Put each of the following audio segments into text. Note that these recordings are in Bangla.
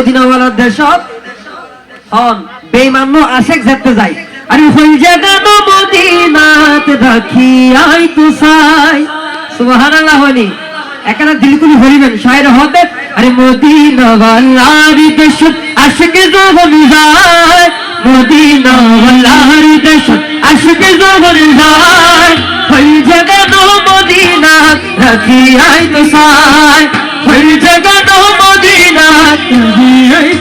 মদিনাওয়ালার দেশত। হন বেঈমান্য আশেক যেতে যায়। আরে হই জাগানো মদিনাত রাখি আই তু সাই সুবহানাল্লাহ হনি একানা দিলকুল হরিবেন, শায়ের হতে আরে মদিনাওয়ালার দেশত আশেক যখন যায়। মদিনাওয়ালার দেশত আশেক যখন যায়। হই জাগানো মদিনাত রাখি আই তু সাই হই জাগানো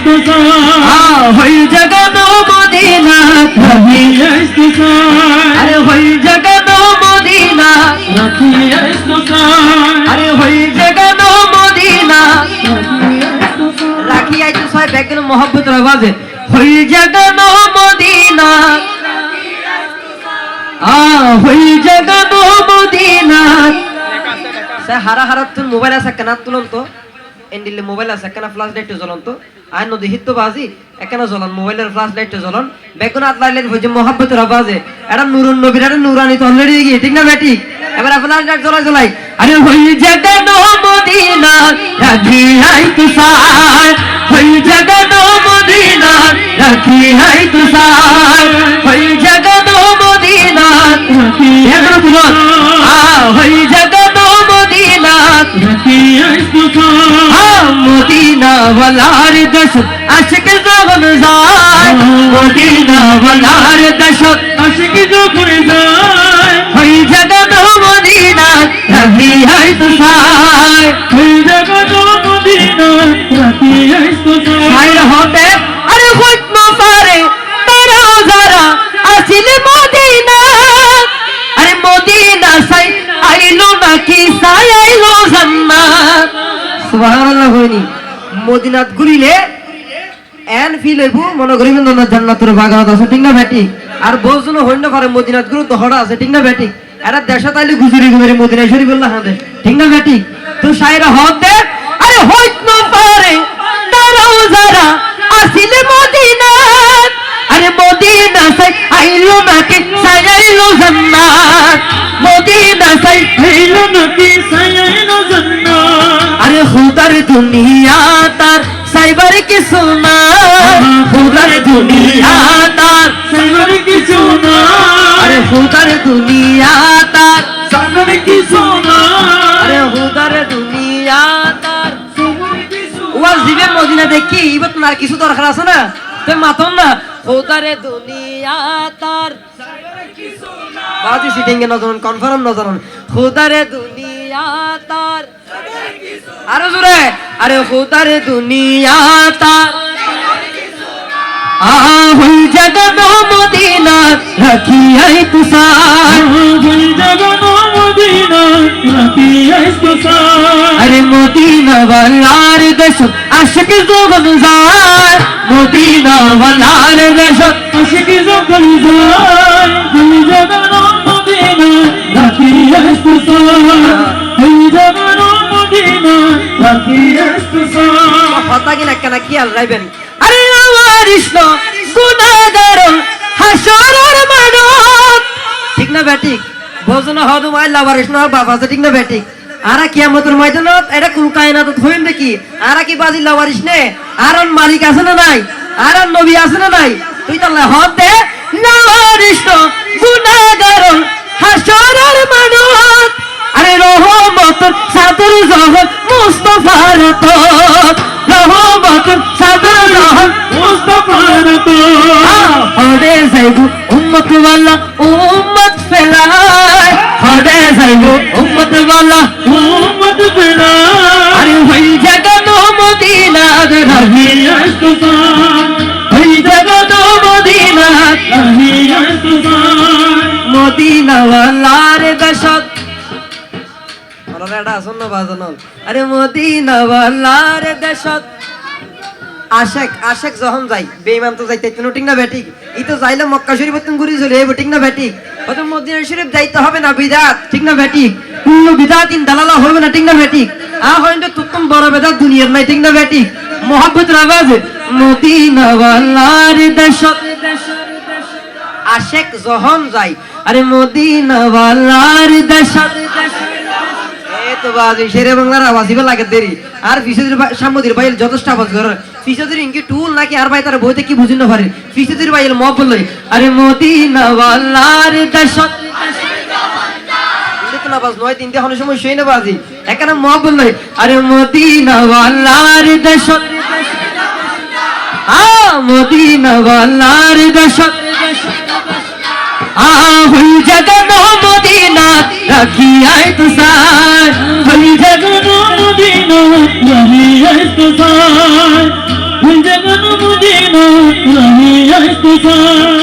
হই জাগানো মদিনাত রাখি আই তু সাই আরে হই জাগানো মদিনাত রাখি আই তু সাই আরে হই জাগানো মদিনাত রাখি আই তু সাই বেগের মোহব্বত আওয়াজে হই জাগানো মদিনাত আ হই জাগানো মদিনাত সে হারা হারা তুন মোবাইল আছে কেনা তুলন তো এন্ডিলে মোবাইল আছে কেনা ফ্লাশ লাইট জ্বলন তো আই নদী হিত বাজি, একেনা জ্বলন, মোবাইলের ফ্লাশ লাইট জ্বলন। বেগুন আতলাই লাইট হইছে মোহাব্বতের আওয়াজে। এটা নুরুন নবীর এটা নুরানি তো অলরেডি গিয়ে ঠিক না বেটি? এবার আপনার লাইট জ্বলাই জ্বলাই। আরে হই জাগানো মদিনা রাখি আই তুষার। হই জাগানো মদিনা রাখি আই তুষার। হই জাগানো মদিনা রাখি এগুলো তুলন আ হই জাগানো মদিনা রাখি আই তুষার। মদিনা ওয়ালার দশ আশিক যখন যায়। মদিনা ওয়ালার দশ আশিক যখন যায়। হই জগত মদিনা রাখি আই তুষার হই জগত মদিনা রাখি আই তুষার হতে আরে হইত না পারে তারা যারা আসিল মদিনা। আরে মদিনা সাই, আইলো নাকি সাই, আইলো মদিনাত ঘুরিলে, এন ফিল হইব, মনে জান্নাতের আছে, ঠিক না আর হইন না মদিনাত গুরু আছে, ঠিক না এরা দেশে তাইলে গুজরি মদিনা শরীফ আল্লাহ হাদে ঠিক না বেটি তো শায়রা হতে আরে হইত না পারে তারাও যারা মদিনাত। আরে মদিনা সাই আইলো নাকি সাই আইলো জান্নাত। মদিনা সাই আইলো খুদার দুনিয়া তার সাইবার কিছু না। খুদার দুনিয়া তার সাইবার কিছু না। আরে খুদার দুনিয়া তার সাইবার কিছু না। আরে খুদার দুনিয়া তার। ওয়াজ দিবে মদিনা দেখি কিছু দরকার আছে না? তুই মাতন না। খোদারে দুনিয়া তার। বাজি সিটিং এ নজরন কনফার্ম নজরন খোদারে দুনিয়া তার আরও জোরে। আরে খোদারে দুনিয়া তার আহুল জগন মদিনা রাখি আই তুষার। আহুল জগন মদিনা রাখি আই তুষার। আরে মদিনা ওয়ালার দেশ আশিক জগন মদিনা ওয়ালার দেশ আশিক জগন আহুল জগন মদিনা রাখি মানব ঠিক না বেটিক ভোজন হদু মাই লাভার কৃষ্ণ বাবা ঠিক না বেটিক আরা কিয়ামতের ময়দানত এটা কোন কায়নাত হইন দেখি? আরা কি বাজি লাভারিস নে আরন মালিক আছে না নাই? আরন নবী আছে না নাই? তুই তাহলে হদ দে। লাভারিস গুনাগার হাসরের মানব আরে রহমত সাদর জহর মুস্তফার তো রহমত সাদর জহর মুস্তফার তো হরে যাইবু উম্মত ওয়ালা উম্মত ফেলায় হরে যাইব উম্মত ওয়ালা উম্মত ফেলায় মদিনা ওয়ালার দশত ওনারা এটা আসন না বাজানো। আরে মদিনা দেশত আশেক আশেক যখন যাই বেঈমান তো যাইতে ইতনো ঠিক না বেটিক ই তো যাইলে মক্কা শরীফ তুমি ঘুরি চলে যাইব ঠিক না বেটিক ও মদিনা শরীফ যাইতে হবে না বিদাত ঠিক না বেটিক কুল্লু বিদাতিন দালালা হবে না ঠিক না বেটিক আ তুতুম বড় বেদাত দুনিয়ার নাই ঠিক না বেটিক মোহাব্বত রাবাজ মদিনা ওয়ালার দেশত আশেক যখন যাই। আরে মদিনা ওয়ালার দেশত এই কি বুঝিন না পারে? ফিসেদের ভাই মব বলল আরে মদিনা ওয়ালার দেশত তো না বাজ, নয় তিনটে হনের সময় শুই না বাজি। এখানে মব বলল আরে মদিনা ওয়ালার দেশত আ আহুই জগন মদিনা রাখি আয় তুষার হই জগন মদিনা রহি তুষার হই জগন মদিনা রহি আইস্তসার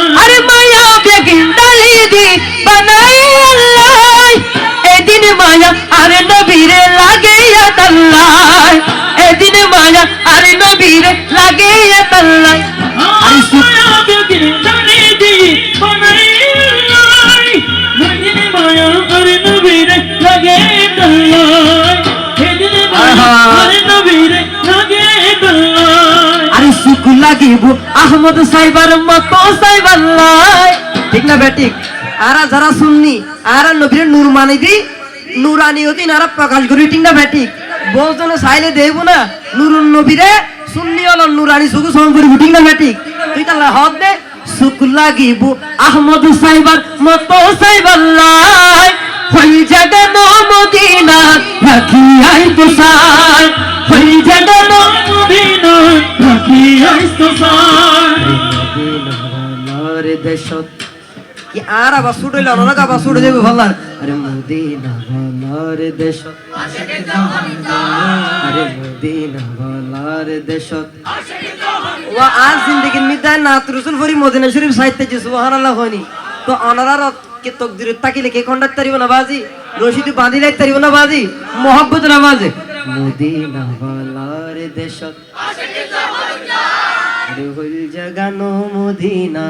আর সুখ লাগিব, আহমদ সাইবার মতো সাইবাল্লাহ ঠিক না বেটিক আরা যারা শুননি আরা নবীরে নূর মানি দি, নুরানি হতিন আরা প্রকাশ করি, ঠিক না বেটিক বলছেন সাইলে দেব না, নুরুন নবীরে শুননি হল নুরানি সুখ সম করিব, ঠিক না বেটিক তুই তাহলে হদ দে, সুখ লাগিব, আহমদ সাইবার মতো সাইবাল্লাহ হই জাগানো মদিনা রাখি আই তুষার হই মদিনার দেশত। কি আর আবার ছুটইল অনরাক আবার ছুটে যাবে ভাল্লার আরে দেশত। আরে মদিনা ভালার দেশত। ও আজ জিন্দগির মিদায় না তুরসুল ফরি তো অনারার কে তকদির তাকিলে কে কন্ডাক্ট তারিব না বাজি? রশিদ বাঁধি লাইতে তারিব না বাজি? না দেশত। আরে হইল জগানো মদিনা